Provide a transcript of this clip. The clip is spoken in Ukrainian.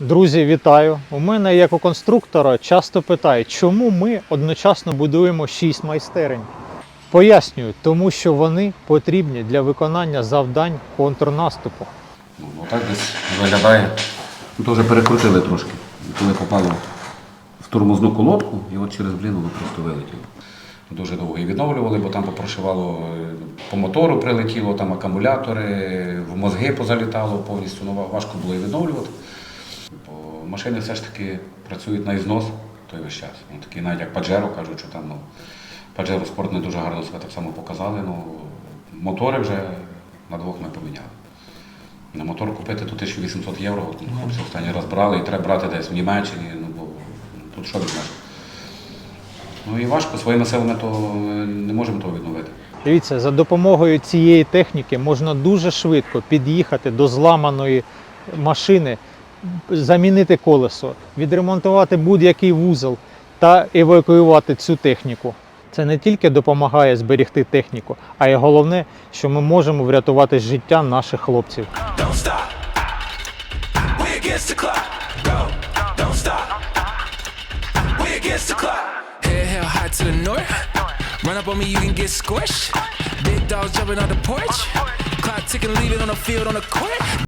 Друзі, вітаю! У мене, як у конструктора, часто питають, чому ми одночасно будуємо 6 майстерень. Пояснюю, тому що вони потрібні для виконання завдань контрнаступу. Ну, отак десь виглядає. Ну, вже перекрутили трошки. Коли попало в тормозну колодку, і от через блін воно просто вилетіло. Дуже довго її відновлювали, бо там попрошивало по мотору прилетіло, там акумулятори, в мозги позалітало повністю. Ну, важко було її відновлювати. Бо машини все ж таки працюють на ізнос той весь час. Ну, такі навіть як Pajero кажуть, що там ну, Pajero Sport не дуже гарно себе так само показали. Ну, мотори вже на двох ми поміняли. На мотор купити тут 1800 євро, ну, хлопці останній раз брали і треба брати десь в Німеччині, ну бо тут що візьмеш. Ну і важко, своїми силами то не можемо того відновити. Дивіться, за допомогою цієї техніки можна дуже швидко під'їхати до зламаної машини, замінити колесо, відремонтувати будь-який вузол та евакуювати цю техніку. Це не тільки допомагає зберегти техніку, а й головне, що ми можемо врятувати життя наших хлопців. Run up on me, you can get squished. Big dogs jumping on the porch. Clock ticking, leave it on the field on the court.